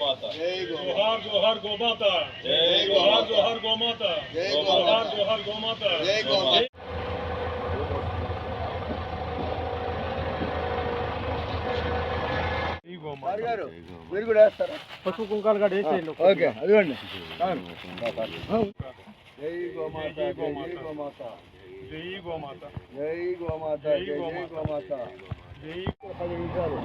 గోమాత జై గో जोहार जोहार गोमाता జై जोहार గోమాత जोहार गोमाता జై जोहार గోమాత जोहार गोमाता జై గోమాత సార్ గారు మీరు కూడా వేస్తారా పసుపు కుంకాలు కూడా వేసేయండి ఓకే అదిగోండి జై గోమాత జై గోమాత జై గోమాత జై గోమాత జై జై గోమాత. గోమాత జై పది నిమిషాలు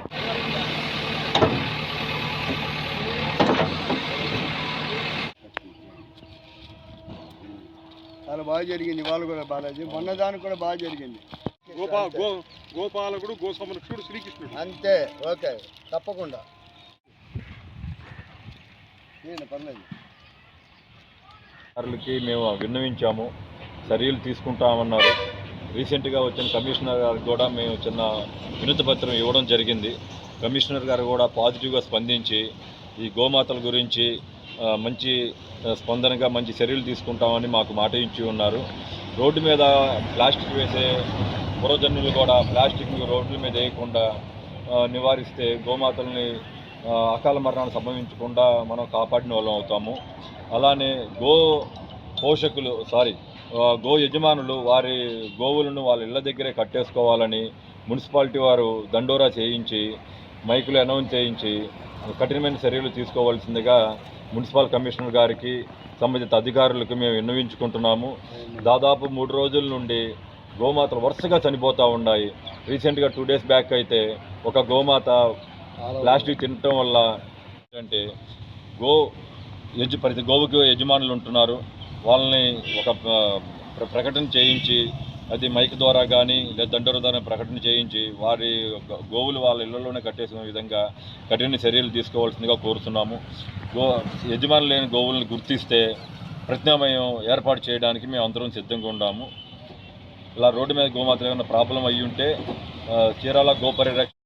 చాలా బాగా జరిగింది వాళ్ళు కూడా బాలాజీ. మొన్న దానికి కూడా బాగా జరిగింది. గోపా గో గోపాలకుడు గో సంరక్షకుడు శ్రీకృష్ణుడు. అంతే ఓకే. తప్పకుండా. నేను పర్లేదు? అధికారులకి మేము విన్నవించాము. చర్యలు తీసుకుంటామన్నారు. రీసెంట్గా వచ్చిన కమిషనర్ గారికి కూడా మేము చిన్న వినతి పత్రం ఇవ్వడం జరిగింది. కమిషనర్ గారు కూడా పాజిటివ్గా స్పందించి ఈ గోమాతల గురించి మంచి స్పందనగా మంచి చర్యలు తీసుకుంటామని మాకు మాట ఇచ్చి ఉన్నారు. రోడ్డు మీద ప్లాస్టిక్ వేసే పురజనులు కూడా ప్లాస్టిక్ రోడ్ల మీద వేయకుండా నివారిస్తే గోమాతల్ని అకాల మరణాలు సంభవించకుండా మనం కాపాడిన వాళ్ళం అవుతాము. అలానే గో పోషకులు సారీ గో యజమానులు వారి గోవులను వాళ్ళ ఇళ్ళ దగ్గరే కట్టేసుకోవాలని మున్సిపాలిటీ వారు దండోరా చేయించి మైకులు అనౌన్స్ చేయించి కఠినమైన చర్యలు తీసుకోవాల్సిందిగా మున్సిపల్ కమిషనర్ గారికి సంబంధిత అధికారులకు మేము విన్నవించుకుంటున్నాము. దాదాపు మూడు రోజుల నుండి గోమాతలు వరుసగా చనిపోతూ ఉన్నాయి. రీసెంట్గా టూ డేస్ బ్యాక్ అయితే ఒక గోమాత ప్లాస్టిక్ తినటం వల్ల ఏంటంటే గో యజు ప్రతి గోవుకి యజమానులు ఉంటున్నారు. వాళ్ళని ఒక ప్రకటన చేయించి అది మైక్ ద్వారా కానీ లేదా దండోర ద్వారా ప్రకటన చేయించి వారి గోవులు వాళ్ళ ఇళ్ళలోనే కట్టేసిన విధంగా కఠిన చర్యలు తీసుకోవాల్సిందిగా కోరుతున్నాము. గో యజమాని లేని గోవులను గుర్తిస్తే ప్రత్యామ్నాయం ఏర్పాటు చేయడానికి మేము అందరం సిద్ధంగా ఉన్నాము. ఇలా రోడ్డు మీద గోమాత్ర ఏమైనా ప్రాబ్లం అయ్యి ఉంటే చీరాల గోపరిరక్ష